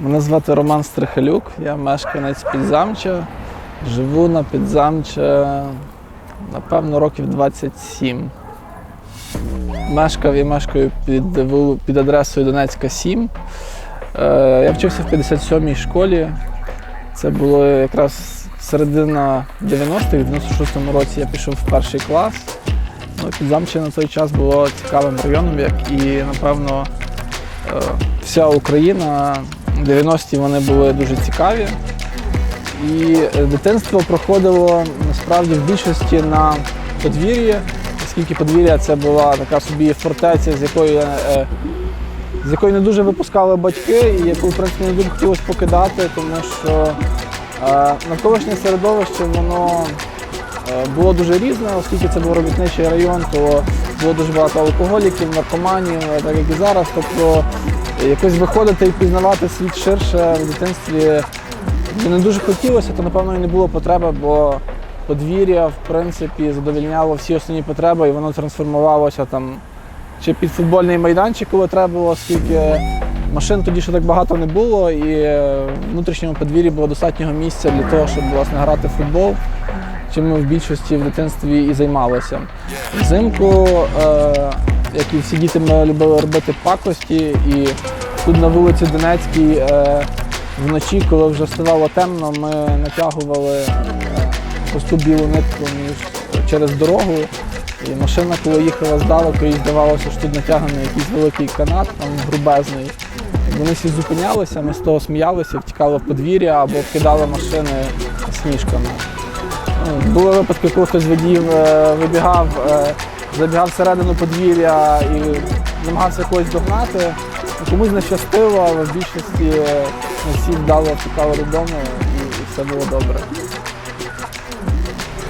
Мене звати Роман Стрихалюк, я мешканець Підзамча. Живу на Підзамча, напевно, років 27. Мешкав і мешкаю під, під адресою Донецька 7. Е, Я вчився в 57-й школі. Це було якраз середина 90-х, в 96-му році я пішов в перший клас. Ну, Підзамче на той час було цікавим районом, як і, напевно, е, вся Україна. 90-ті вони були дуже цікаві. І дитинство проходило насправді в більшості на подвір'ї, оскільки подвір'я це була така собі фортеця, з якої, е, з якої не дуже випускали батьки, і яку, в принципі, не дуже хотілося покидати, тому що е, навколишнє середовище воно е, було дуже різне, оскільки це був робітничий район, то було дуже багато алкоголіків, наркоманів, так як і зараз. Тобто якось виходити і пізнавати світ ширше в дитинстві мені не дуже хотілося, то напевно і не було потреби, бо подвір'я, в принципі, задовільняло всі основні потреби, і воно трансформувалося там чи під футбольний майданчик, коли треба було, оскільки машин тоді ще так багато не було, і в внутрішньому подвір'ї було достатньо місця для того, щоб власне грати в футбол, чим ми в більшості в дитинстві і займалися. Взимку, е, як і всі діти, ми любили робити пакості, і тут на вулиці Донецькій. е, Вночі, коли вже ставало темно, ми натягували е, просту білу нитку через дорогу. І машина, коли їхала здалеку, їй здавалося, що тут натягнений якийсь великий канат, там грубезний. Вони всі зупинялися, ми з того сміялися, втікали в подвір'я або вкидали машини сніжками. Ну, Були випадки, коли хтось водіїв е, вибігав, забігав всередину подвір'я і намагався когось догнати. Комусь не щастило, але в більшості всі вдало втікали додому і, і все було добре.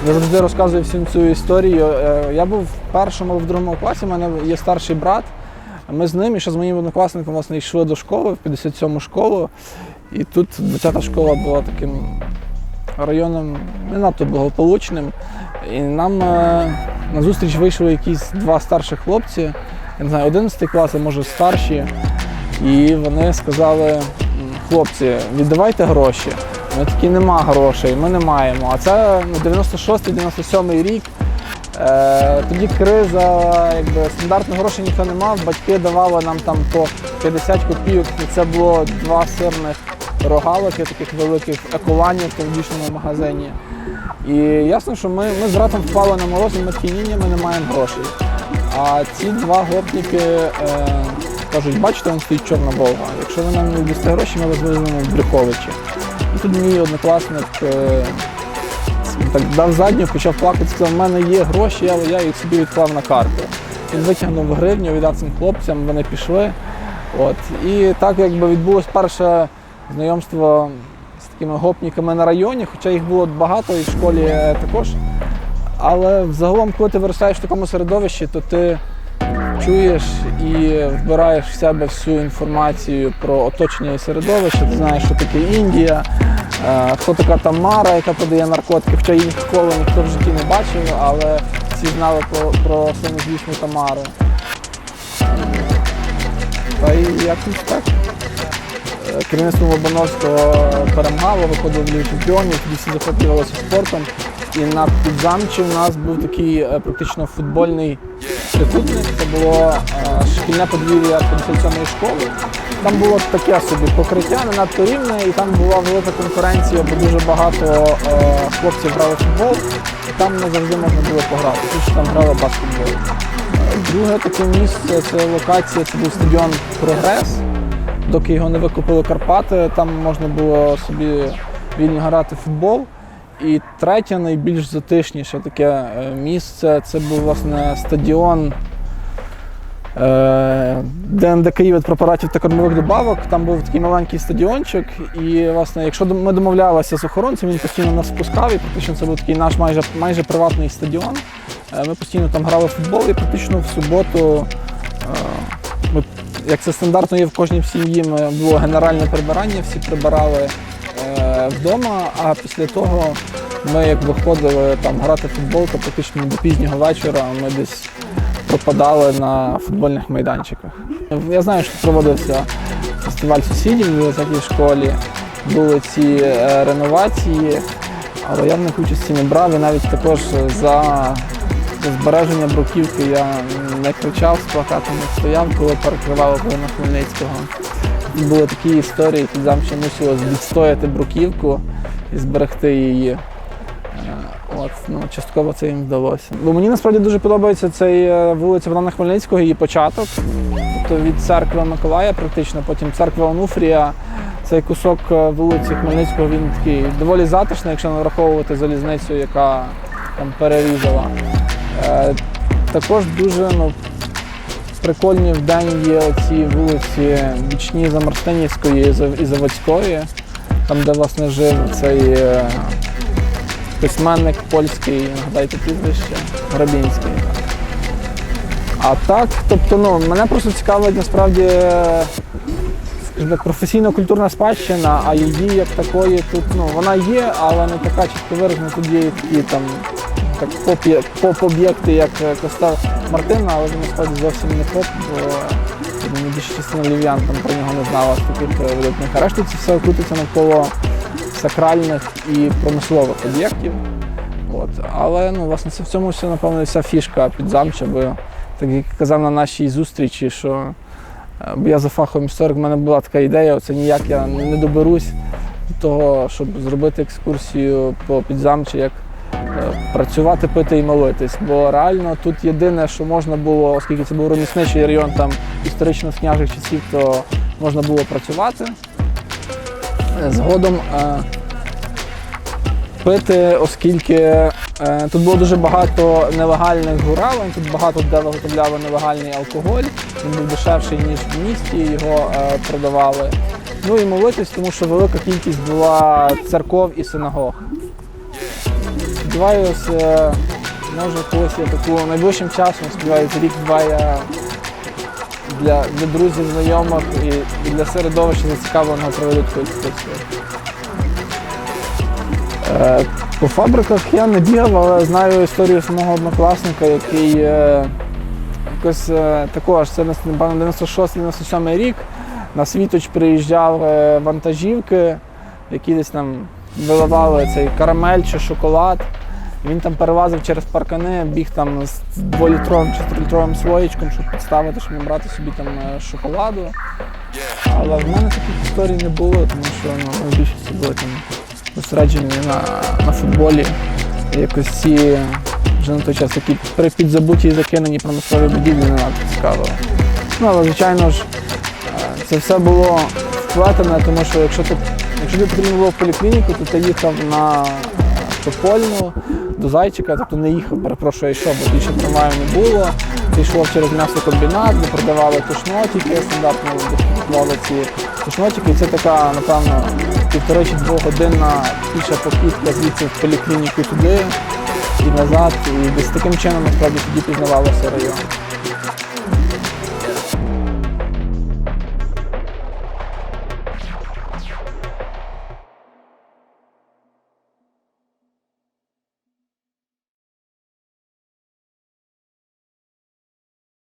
Я завжди розказую всім цю історію. Е, Я був в першому або в другому класі, у мене є старший брат. Ми з ним і ще з моїм однокласником власне, йшли до школи, в 57-му школу. І тут 20-та школа була таким районом не надто благополучним. І нам е, на зустріч вийшли якісь два старших хлопці, я не знаю, 11 клас, а може старші. І вони сказали, хлопці, віддавайте гроші. Ми такі нема грошей, ми не маємо. А це ну, 96-97 рік. Е, тоді криза, якби стандартних грошей ніхто не мав, батьки давали нам там по 50 копійок, це було два сирних рогалики, таких великих еколанів в тодішньому магазині. І ясно, що ми, ми з братом впали на мороз, і ми такі ні, ми не маємо грошей. А ці два гопніки е, кажуть, бачите, він стоїть чорна Волга. Якщо ви нам не дасте гроші, ми вас веземо в Брюховичі. І тут мій однокласник е, так дав задню, почав плакати, сказав, в мене є гроші, але я їх собі відклав на карту. Він витягнув гривню, віддав цим хлопцям, вони пішли. От. І так якби відбулось перше знайомство з такими гопніками на районі, хоча їх було багато і в школі е, також. Але взагалом, коли ти виростаєш в такому середовищі, то ти чуєш і вбираєш в себе всю інформацію про оточення і середовище. Ти знаєш, що таке Індія, е, хто така Тамара, яка подає наркотики, хоча її ніколи ніхто в житті не бачив, але всі знали про, про славнозвісну Тамару. Та й якось так. Керівництво Лобановського перемагало, виходило в чемпіонів, всі захоплювалися спортом. І на підзамчі в нас був такий е, практично футбольний трикутник. Це було е, шкільне подвір'я 57-ї школи. Там було таке собі покриття, не надто рівне, і там була велика конкуренція, бо дуже багато е, хлопців грали в футбол, і там не завжди можна було пограти, тому що там грали баскетбол. Друге таке місце це локація, це був стадіон Прогрес. Доки його не викупили Карпати, там можна було собі вільно грати в футбол. І третє, найбільш затишніше таке е, місце це був власне стадіон е, ДНД Київ від препаратів та кормових добавок. Там був такий маленький стадіончик. І, власне, якщо ми домовлялися з охоронцем, він постійно нас впускав, і практично це був такий наш майже, майже приватний стадіон. Е, Ми постійно там грали в футбол, і практично в суботу. Як це стандартно є в кожній сім'ї, було генеральне прибирання, всі прибирали е, вдома, а після того ми як виходили там грати в футбол, то практично до пізнього вечора ми десь пропадали на футбольних майданчиках. Я знаю, що проводився фестиваль сусідів в високій школі, були ці е, реновації, але я в них участі не брав і навіть також за збереження бруківки я не кричав з плакатами, стояв, коли перекривали на Хмельницького. Були такі історії, під замче мусило відстояти бруківку і зберегти її. Е, От, ну, частково це їм вдалося. Бо мені насправді дуже подобається цей е, вулиця Богдана Хмельницького, її початок. Тобто від церкви Миколая, практично, потім церква Онуфрія. Цей кусок е, вулиці Хмельницького він такий доволі затишний, якщо не враховувати залізницю, яка там перерізала. Е, також дуже ну, прикольні в день є ці вулиці бічні Замарстинівської і Заводської, там, де власне жив цей е, письменник польський, нагадайте прізвище, Грабінський. А так, тобто, ну, мене просто цікавить насправді е, професійно-культурна спадщина, а її як такої тут, ну, вона є, але не така чітко виражена. Тут є такі там так, поп- поп-об'єкти, як е, костел Мартина, але він насправді зовсім не поп, бо думаю, частина львів'ян там про нього не знала таких е, видатних. А решта це все крутиться навколо сакральних і промислових об'єктів. От. Але ну, власне, це в цьому все, напевно, вся фішка підзамча, бо так як казав на нашій зустрічі, що е, бо я за фахом історик, в мене була така ідея, оце ніяк я не доберусь до того, щоб зробити екскурсію по підзамчі, як працювати, пити і молитись. Бо реально тут єдине, що можна було, оскільки це був ремісничий район там історично княжих часів, то можна було працювати. Е, Згодом е, пити, оскільки е, тут було дуже багато нелегальних гуралень, тут багато де виготовляли нелегальний алкоголь. Він був дешевший, ніж в місті, його е, продавали. Ну і молитись, тому що велика кількість була церков і синагог. Сподіваюся, може колись я таку найближчим часом, сподіваюся, рік-два я для, для друзів, знайомих і, і для середовища зацікавленого проведу таку екскурсію. Е, По фабриках я не бігав, але знаю історію самого однокласника, який е, якось е, також, це напевно 96-97 рік. На світоч приїжджав е, вантажівки, які десь там виливали цей карамель чи шоколад. Він там перевазив через паркани, біг там з дволітровим чи трилітровим слоєчком, щоб підставити, щоб набрати собі там е, шоколаду. Але в мене таких історій не було, тому що ну, більшості були там зосереджені на, на футболі. Якось ці вже на той час такі при- підзабуті і закинені промислові будівлі не надто цікавили. Ну, але звичайно ж, е, це все було вплетене, тому що якщо ти, якщо тобі потрібно було в поліклініку, то ти їхав на е, Топольну до Зайчика, тобто не їхав, перепрошую, йшов, бо більше трамваю не було. Пішов через м'ясокомбінат, де продавали тушнотики, стандартно купували ці тушнотики. І це така, напевно, півтори чи двогодинна піша покупка звідси в поліклініку туди і назад. І десь таким чином насправді тоді пізнавалося район.